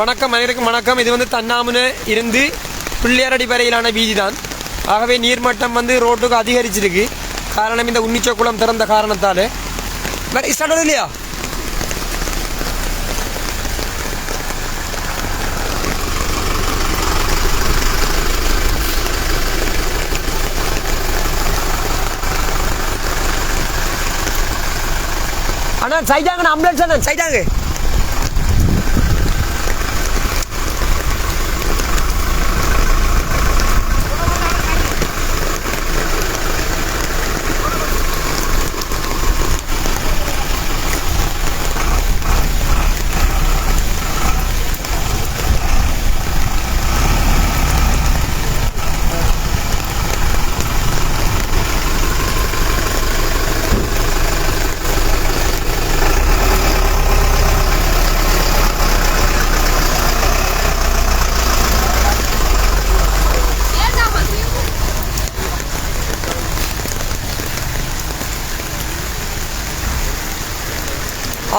வணக்கம் அனைவருக்கும் வணக்கம். இது வந்து தன்னாமுன இருந்து பிள்ளையாரடி வரையிலான வீதி தான் ஆகவே நீர்மட்டம் வந்து ரோட்டுக்கு அதிகரிச்சிருக்கு. காரணம் இந்த உன்னிச்சக்குளம் திறந்த காரணத்தால். வேற ஸ்டார்ட் இல்லையா? அண்ணா சைட்டாங்க அம்புலன்ஸ் அண்ணா சைட்டாங்க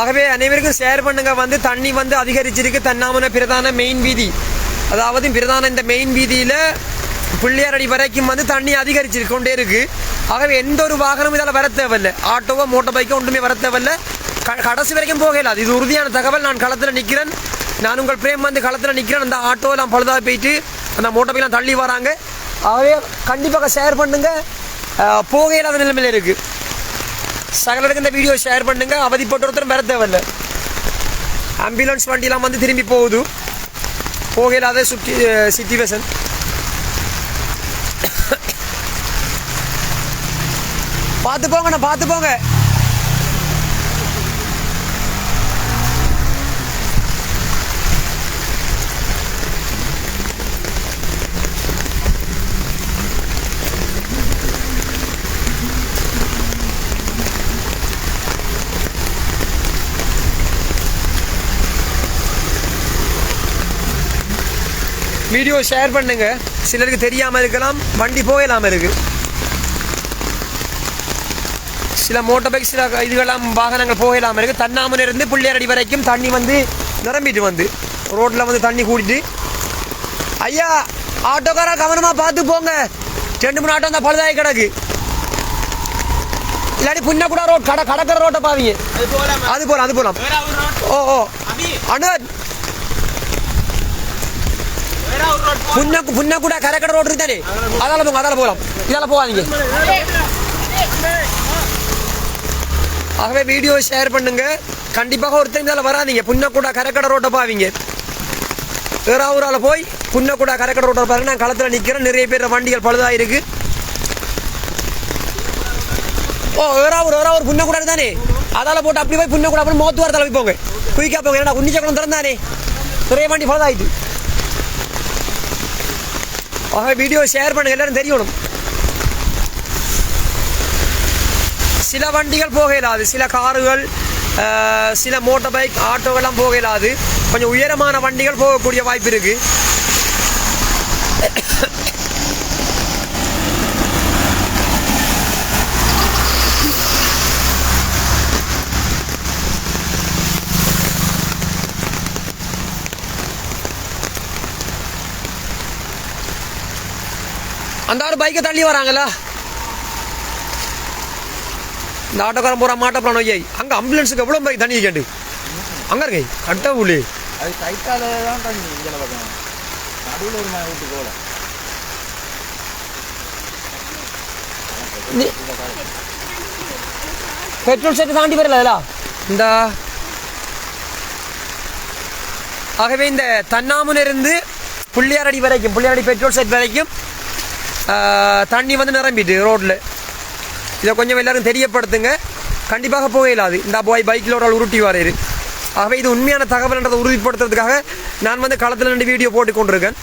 ஆகவே அனைவருக்கும் ஷேர் பண்ணுங்க. வந்து தண்ணி வந்து அதிகரிச்சிருக்கு. தன்னாமன பிரதான மெயின் வீதி. அதாவது பிரதான இந்த மெயின் வீதியில பிள்ளையாரடி வரைக்கும் வந்து தண்ணி அதிகரிச்சிருக்கு கொண்டே இருக்கு. ஆகவே எந்த ஒரு வாகனமும் இதால் வர தேவையில்லை. ஆட்டோவோ மோட்டர் பைக்கோ ஒன்றுமே வர தேவையில்லை. க- கடைசி வரைக்கும் போகல இது உறுதியான தகவல். நான் களத்தில் நிற்கிறேன் நான் உங்கள் பிரேம் வந்து களத்தில் நிற்கிறேன் அந்த ஆட்டோவெல்லாம் பழுதாக போயிட்டு அந்த மோட்டர் பைக்கெலாம் தள்ளி வராங்க. ஆகவே கண்டிப்பாக ஷேர் பண்ணுங்க. போக இல்லாத நிலைமையில் இருக்குது சகலருக்கு இந்த வீடியோ ஷேர் பண்ணுங்க. அவதிப்பட்ட ஒருத்தரும் வர தேவையில்ல. ஆம்புலன்ஸ் வண்டிலாம் வந்து திரும்பி போகுது. போகையில் அதே சுட்டி சிச்சுவேஷன் பார்த்து போங்கண்ணா பார்த்து போங்க. வீடியோ ஷேர் பண்ணுங்க. சிலருக்கு தெரியாம இருக்கலாம் வண்டி போகலாம இருக்கு. சில மோட்டார் பைக் சில இதுகளாம் வாகனங்கள் போகலாம இருக்கு. தன்னாமல இருந்து பிள்ளையாரடி வரைக்கும் தண்ணி வந்து நிரம்பிட்டு வந்து. ரோட்ல வந்து தண்ணி கூட்டிட்டு ஐயா ஆட்டோக்காரா கவனமா பார்த்து போங்க. ரெண்டு மூணு ஆட்டோ தான் பழுதாகி கிடக்கு. இல்லாட்டி புண்ண கூட ரோட் கடை கடற்கரை ரோட்டை பாவீங்க. அது போலாமா? அது road. ஓ ஓ. அண்ணா புன்னக்கு ஒரு கரைக்கடை ரோடு தானே அதால போங்க அதால போகலாம். இதால போகாதீங்க. ஆகவே வீடியோ ஷேர் பண்ணுங்க. கண்டிப்பாக ஒருத்தர் இதால வராதீங்க. புண்ணக்கூடா கரைக்கடை ரோட்டை பாவீங்க. வேறாவூரால போய் புண்ணக்கூடா கரைக்கடை ரோட்டை பாருங்க. நான் களத்தில் நிற்கிறேன் நிறைய பேர் வண்டிகள் பழுதாக இருக்கு. ஓ வேறாவூர் வேறாவூர் புண்ணக்கூடா தானே அதால போட்டு அப்படி போய் புண்ணக்கூடா அப்புறம் மோத்து போய் போங்க. குயிக்கா போங்க. ஏன்னா உன்னிச்சக்குளம் திறந்தானே? நிறைய வண்டி பழுதாயிட்டு. ஆக வீடியோ ஷேர் பண்ணுங்க எல்லாரும் தெரியணும். சில வண்டிகள் போக இயலாது சில காருகள் சில மோட்டார் பைக் ஆட்டோகள்லாம் போக இயலாது கொஞ்சம் உயரமான வண்டிகள் போகக்கூடிய வாய்ப்பு இருக்கு. அந்த ஆறு பைக்கை தள்ளி வராங்களா இந்த ஆட்டோக்காரன் போற மாட்ட பிராணம் ஐயா அங்க ஆம்புலன்ஸுக்கு எவ்வளவு பைக் தண்ணி கேண்டு அங்க இருக்கை கட்ட உள்ளே அது கைத்தால தான் தண்ணி இங்கே பக்கம். நடுவில் ஒரு நான் வீட்டு போகல பெட்ரோல் செட்டு தாண்டி வரல இந்த. ஆகவே இந்த தன்னாமுனிலிருந்து புள்ளியாரடி வரைக்கும் புள்ளியாரடி பெட்ரோல் செட் வரைக்கும் தண்ணி வந்து நிரம்பிட்டு ரோட்டில் இதை கொஞ்சம் எல்லாரும் தெரியப்படுத்துங்க. கண்டிப்பாக போக இயலாது இந்த போய் பைக்கில் ஒரு ஆள் உருட்டி வரையிரு ஆகவே இது உண்மையான தகவல்ன்றதை உறுதிப்படுத்துறதுக்காக நான் வந்து களத்தில் ரெண்டு வீடியோ போட்டு கொண்டிருக்கேன்.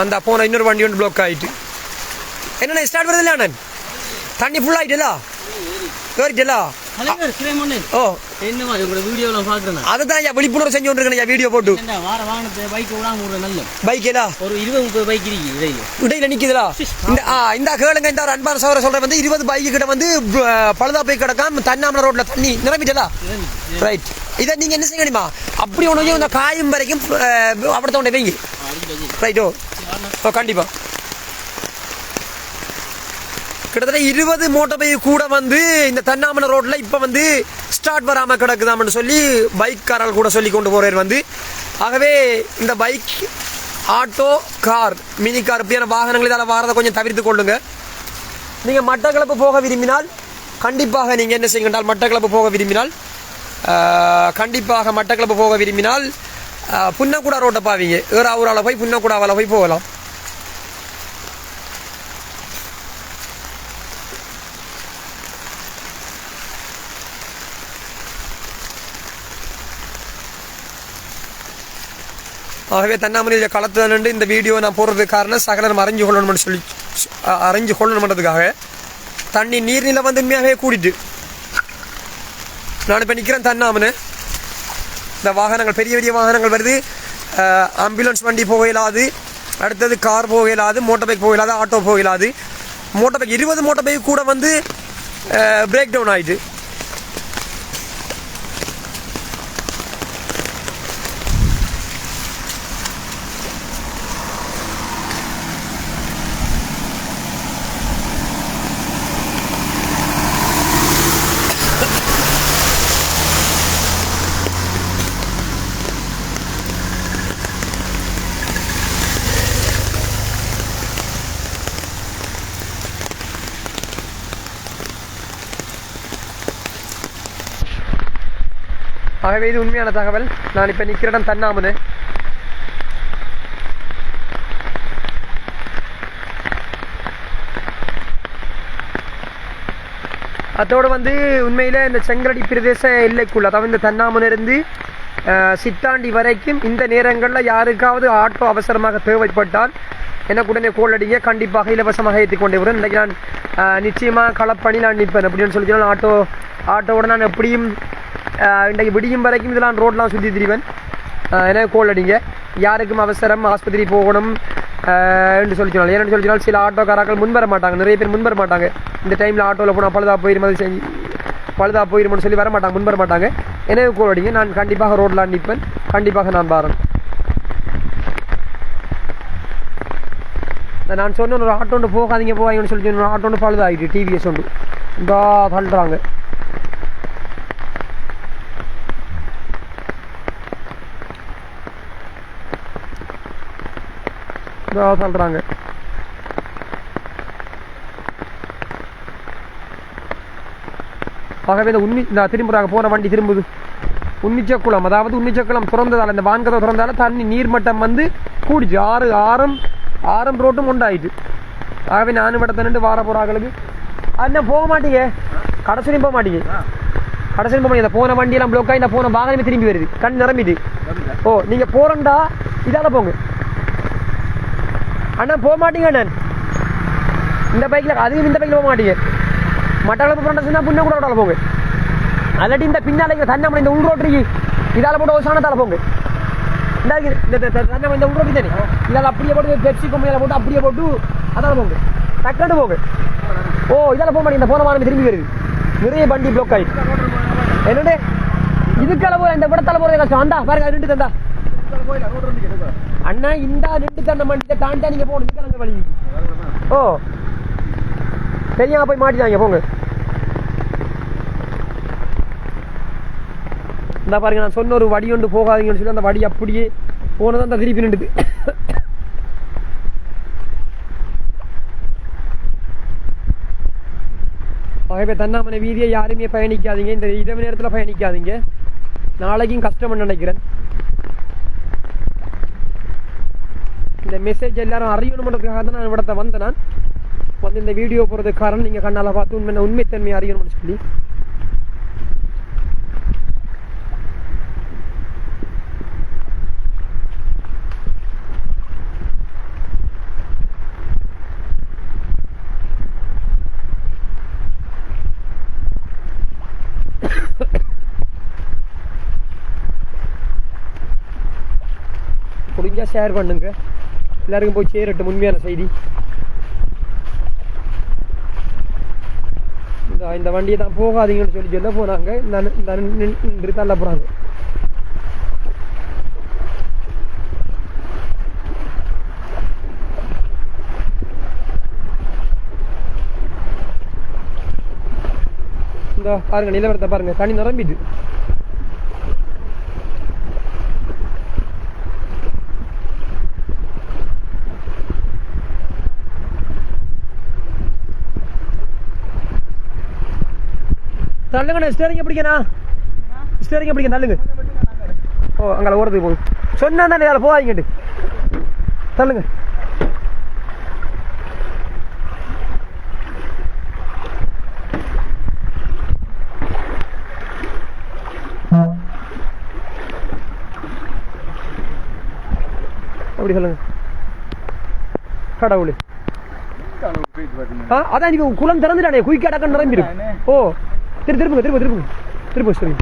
அந்த போன இன்னொரு வண்டி ஒன்று பிளாக் ஆகிட்டு என்னண்ணா ஸ்டார்ட் வருது இல்லை அண்ணன்? தண்ணி ஃபுல் ஓ. உங்களோட அதை தான் ஐயா விழிப்புணர்வு செஞ்சு கொண்டிருக்கேன் வீடியோ போட்டு. ஏன்டா வார வாகனத்தை பைக் விடாம விடுற நல்ல. பைக்கேலா ஒரு இருபது முப்பது பைக் இருக்கு இடையில. இடையில நிக்குதுடா? இந்த இந்த கேளுங்க இந்த அன்பான சவர சொல்ற வந்து இருபது பைக்கு கிட்ட வந்து பழுதா போய் கிடக்காம தன்னாமல ரோட்ல தண்ணி நிரம்பிட்டதா ரைட் இதை நீங்க என்ன செய்யணுமா? அப்படி ஒன்று இந்த காயும் வரைக்கும் அப்படி தோண்ட வைங்க. ரைட்டோ ஓ கண்டிப்பா. கிட்டத்தட்ட இருபது மோட்டர் பைக் கூட வந்து இந்த தன்னாமலை ரோட்ல இப்ப வந்து ஸ்டார்ட் வராம கிடக்குதாம்னு சொல்லி பைக்காரர்கள் கூட சொல்லி கொண்டு போறார் வந்து. ஆகவே இந்த bike auto car mini car இப்படியான வாகனங்கள் இதால் வாரதை கொஞ்சம் தவிர்த்து கொள்ளுங்க. நீங்கள் மட்டக்களப்பு போக விரும்பினால் கண்டிப்பாக நீங்கள் என்ன செய்யுங்கள் மட்டக்களப்பு போக விரும்பினால் கண்டிப்பாக மட்டக்களப்பு போக விரும்பினால் புன்னக்குடா ரோட்டை பாவீங்க. ஏறாவூரால போய் புன்னக்குடாவால் போய் போகலாம். ஆகவே தன்னாமலையில் களத்தில் இந்த வீடியோ நான் போடுறதுக்கு காரணம் சகலரும் அறிஞ்சு கொள்ளணும்னு சொல்லி அ- அறிஞ்சு கொள்ளணும்ன்றதுக்காக தண்ணி நீர்நிலை வந்து உண்மையாகவே கூடிட்டு. நான் இப்போ நிற்கிறேன் தன்னாமனு. இந்த வாகனங்கள் பெரிய பெரிய வாகனங்கள் வருது. ஆம்புலன்ஸ் வண்டி போக இயலாது. அடுத்தது கார் போக இயலாது. மோட்டர் பைக் போக இயலாது. ஆட்டோ போக இயலாது. மோட்டர் பைக் இருபது மோட்டர் பைக் கூட வந்து பிரேக் டவுன் ஆகிட்டு ஆகவே இது உண்மையான தகவல். நான் இப்போ நிற்கிற இடம் தன்னாமனு அதோடு வந்து உண்மையில் இந்த செங்கலடி பிரதேச எல்லைக்குள்ள அதாவது இந்த தன்னாமனிருந்து சித்தாண்டி வரைக்கும் இந்த நேரங்களில் யாருக்காவது ஆட்டோ அவசரமாக தேவைப்பட்டால் எனக்கு உடனே கோல் அடிங்க. கண்டிப்பாக இலவசமாக ஏற்றி கொண்டு வருவேன் இன்றைக்கு நான் நிச்சயமாக களப்பணி நான் நிற்பேன். அப்படின்னு சொல்லி ஆட்டோ ஆட்டோவோட நான் எப்படியும் இன்றைக்கு விடியும் வரைக்கும் இதெல்லாம் ரோட்லாம் சுற்றி திரிவன். அஹ், கோல் அடிங்க. யாருக்கும் அவசரம் ஆஸ்பத்திரி போகணும் என்று சொல்லி சொன்னால் ஏன்னு சொல்லி சொன்னால் சில ஆட்டோக்காரர்கள் முன் வர மாட்டாங்க. நிறைய பேர் முன் வர மாட்டாங்க. இந்த டைமில் ஆட்டோவில் போனால் பழுதாக போயிரும் அது செஞ்சு பழுதா போயிருமோன்னு சொல்லி வர மாட்டாங்க முன் வர மாட்டாங்க. எனவே கோல் அடிங்க. நான் கண்டிப்பாக ரோட்டில் நிற்பேன் கண்டிப்பாக நான் பாரன். நான் சொன்ன ஒரு ஆட்டோண்டு போகாதீங்க போகாதீங்கன்னு சொல்லி சொன்ன ஆட்டோண்டு பழுதாகிட்டு டிவிஎஸ் ஒன்று. இந்த தள்ளுறாங்க சொல்றாங்க. தள்ளுறாங்க ஆகவே இந்த உன்னி இந்த திரும்புறாங்க போன வண்டி திரும்புது. உன்னிச்சக்குளம் அதாவது உன்னிச்சக்குளம் திறந்ததால இந்த வான்கதை திறந்தால தண்ணி நீர்மட்டம் வந்து கூடிச்சு. ஆறு ஆறும் ஆறும் ரோட்டும் உண்டாயிட்டு. ஆகவே நானும் இடத்த நின்று வார போறாங்களுக்கு அண்ணன் போக மாட்டீங்க? கடைசியும் போக மாட்டீங்க. கடைசியும் போக மாட்டீங்க. போன வண்டியெல்லாம் பிளாக் ஆகி இந்த போன வாகனமே திரும்பி வருது. கண் நிரம்பிது ஓ நீங்க போறண்டா இதால போங்க. அண்ணா போக மாட்டீங்க அண்ணன் இந்த பைக்ல அதுவும் இந்த பைக்ல போக மாட்டீங்க. மட்டக்களப்பு போறேன் புண்ணை கூட விடால போங்க. அல்லாட்டி இந்த பின்னால இங்க தண்ணி இந்த உள் ரோட்டரி இதால போட்டு ஒரு சாணத்தால போங்க. இந்த இந்த இந்த- தண்ணி இந்த உள் தானே இதால அப்படியே போட்டு பெப்சி கொம்மையில போட்டு அப்படியே போட்டு அதால் போங்க. டக்குன்னு போங்க. ஓ இதால போக மாட்டேங்க. இந்த போன வாரம் திரும்பி வருது. நிறைய வண்டி பிளாக் ஆயிடுச்சு என்னடே இதுக்கால போகிற இந்த விடத்தால போறது கஷ்டம் அந்தா பாருங்க அது நின்று தந்தா அண்ணா இந்த நின்று மாட்டி வண்டியை தாண்டி நீங்க போகணும். இதுக்கு வழி ஓ. தெரியாம போய் மாட்டிதாங்க போங்க. இந்த பாருங்க நான் சொன்ன ஒரு வடி ஒன்று போகாதீங்கன்னு சொல்லி அந்த வடி அப்படியே போனதான் அந்த திருப்பி நின்றுது. ஆகவே தன்னாமனை வீதியை யாருமே பயணிக்காதீங்க. இந்த இரவு நேரத்தில் பயணிக்காதீங்க. நாளைக்கும் கஷ்டம்னு நினைக்கிறேன். இந்த மெசேஜ் எல்லாரும் அறியணுமன்றதுக்காக தான் நான் இவ்வளத்தை வந்தேன் நான். வந்து இந்த வீடியோ போகிறது காரணம் நீங்கள் கண்ணால் பார்த்து உண்மை உண்மைத்தன்மையை அறியணும்னு சொல்லி. முடிஞ்சால் ஷேர் பண்ணுங்கள் எல்லாருக்கும் போய் சேரட்டும் உண்மையான செய்தி. இந்த இந்த வண்டியை தான் போகாதீங்கன்னு சொல்லி சொல்ல போனாங்க. இந்த இந்த நின்று தள்ள போகிறாங்க இந்த பாருங்க நிலவரத்தை பாருங்க. தனி நிரம்பிட்டு. தள்ளுங்கண்ணே ஸ்டேரிங் பிடிக்கண்ணா. ஸ்டேரிங் பிடிக்க தள்ளுங்க. ஓ அங்கே ஓடுறதுக்கு போகுது சொன்னா தானே அதில் போகாதீங்கட்டு தள்ளுங்க. அப்படி சொல்லுங்க. கடவுளே. அதான் நீங்க குளம் திறந்துட்டானே குயிக்க அடக்கம் நிரம்பிடும் ஓ. திரு திருப்புங்க திருப்பு திருப்புங்க. திருப்பு சரி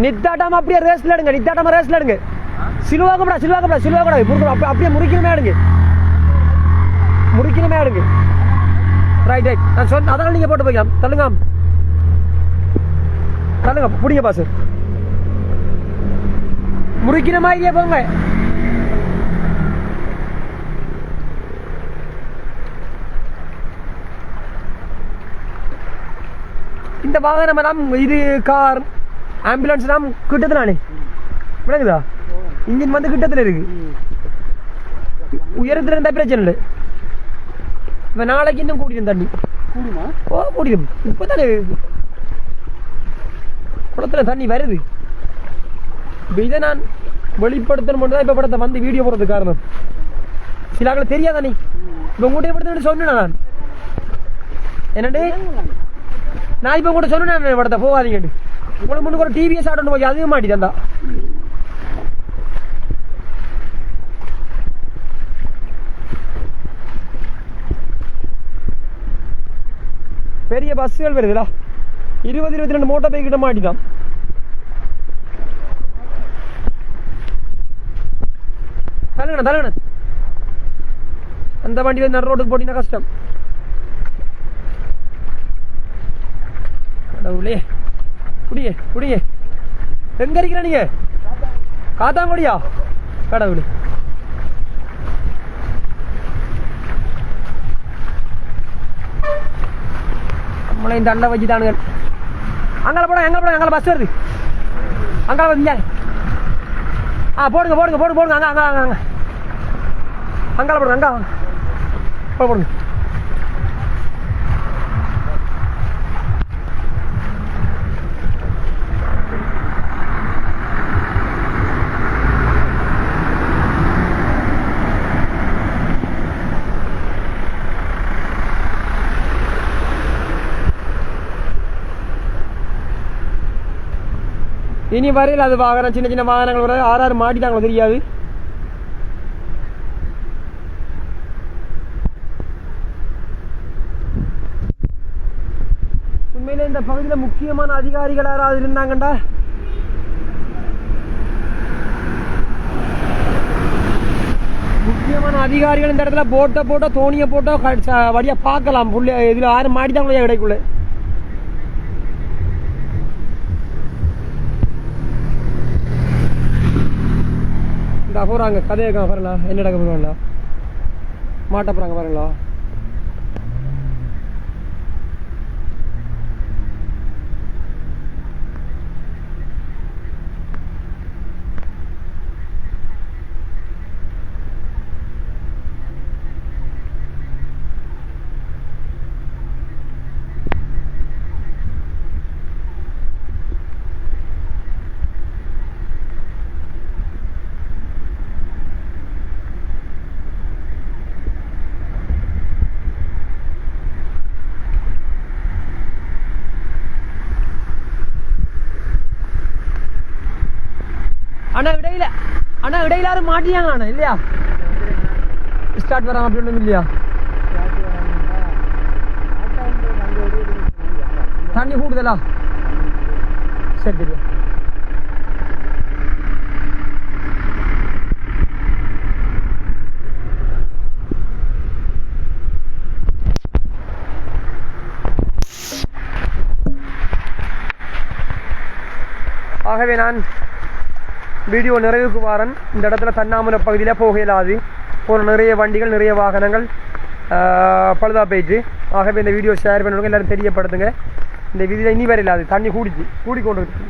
நித்தாட்டாம அப்படியே ரேஸ்ல எடுங்க நித்தாட்டாம ரேஸ்ல எடுங்க. சிலுவாக்கப்படா சிலுவாக்கப்படா சிலுவாக்கப்படா முறுக்கணும் அப்ப- அப்படியே முறிக்கணுமே எடுங்க. முறிக்கணுமே எடுங்க. ரைட் ரைட் நான் சொன்ன அதனால நீங்க போட்டு போய்க்கலாம். தள்ளுங்க தள்ளுங்க பிடிங்க பாசு. முறிக்கிற மாதிரியே போங்க. இந்த வாகனம் எல்லாம் இது கார் ஆம்புலன்ஸ் எல்லாம் கிட்டத்துலானே விளங்குதா? இன்ஜின் வந்து கிட்டத்துல இருக்கு. உயரத்துல இருந்தா பிரச்சனை இல்லை. இப்ப நாளைக்கு இன்னும் கூட்டிடும் தண்ணி கூடுமா? ஓ கூட்டிடும் இப்பதானே. குளத்துல தண்ணி வருது. இப்ப இதை நான் வெளிப்படுத்தணும் மட்டும் தான் இப்ப படத்தை வந்து வீடியோ போடுறதுக்கு காரணம். சில ஆக்களை தெரியாதானே இப்ப உங்கள்கிட்ட படுத்த சொன்னேன் நான். என்னண்டு நான் இப்போ கூட சொன்னேன் படத்தை போகாதீங்கட்டு உங்களுக்கு முன்னுக்கு ஒரு டிவிஎஸ் ஆடணும் போய் அதுவும் மாட்டி தந்தா பெரிய பஸ்ஸுகள் வருதுடா. இருபது இருபத்தி ரெண்டு மோட்டார் பைக் கிட்ட மாட்டிதான் தள்ளுங்கண்ணா தள்ளுங்கண்ணா. அந்த வண்டி வந்து நடு ரோட்டுக்கு போட்டீங்கன்னா கஷ்டம். கடவுளே. குடியே குடியே. எங்க இருக்கிற நீங்க? காத்தாங்குடியா? கடவுளே. நம்மளே இந்த அண்டை வச்சு தானுங்க போட எங்க போட எங்களை பஸ் வருது. அங்கே வந்து ஆ போடுங்க போடுங்க போடுங்க போடுங்க. அங்கே அங்க அங்கே அங்கே. போடுங்க அங்கே போடு, போடுங்க. இனி வரையில் அது வாகனம் சின்ன சின்ன வாகனங்கள் வர ஆறு ஆறு மாட்டிட்டாங்களோ தெரியாது. உண்மையிலே இந்த பகுதியில் முக்கியமான அதிகாரிகள் யாராவது இருந்தாங்கண்டா? முக்கியமான அதிகாரிகள் இந்த இடத்துல போட்டோ போட்டோ தோணியை போட்டோ வழியாக பார்க்கலாம். புள்ளி இதில் ஆறு மாடி தான் கிடைக்குள்ள இந்த போகிறாங்க கதையை பாருங்களா என்ன நடக்க போகிறாங்களா மாட்ட போகிறாங்க பாருங்களா? ஆனா இடையில ஆனா இடையில யாரும் மாட்டியாங்க ஆனா இல்லையா? ஸ்டார்ட் வராங்க அப்படின்னு இல்லையா? தண்ணி கூடுதலா? சரி தெரியும் ஆகவே நான் வீடியோ நிறைவுக்கு வாரன் இந்த இடத்துல தன்னாமலை பகுதியில் போக இயலாது போன நிறைய வண்டிகள் நிறைய வாகனங்கள் பழுதாக போயிட்டு ஆகவே இந்த வீடியோ ஷேர் பண்ணுங்க எல்லோரும் தெரியப்படுத்துங்க. இந்த வீதியில் இனி வரையில்லாது தண்ணி கூடிச்சு. கூடிக்கொண்டு இருக்கு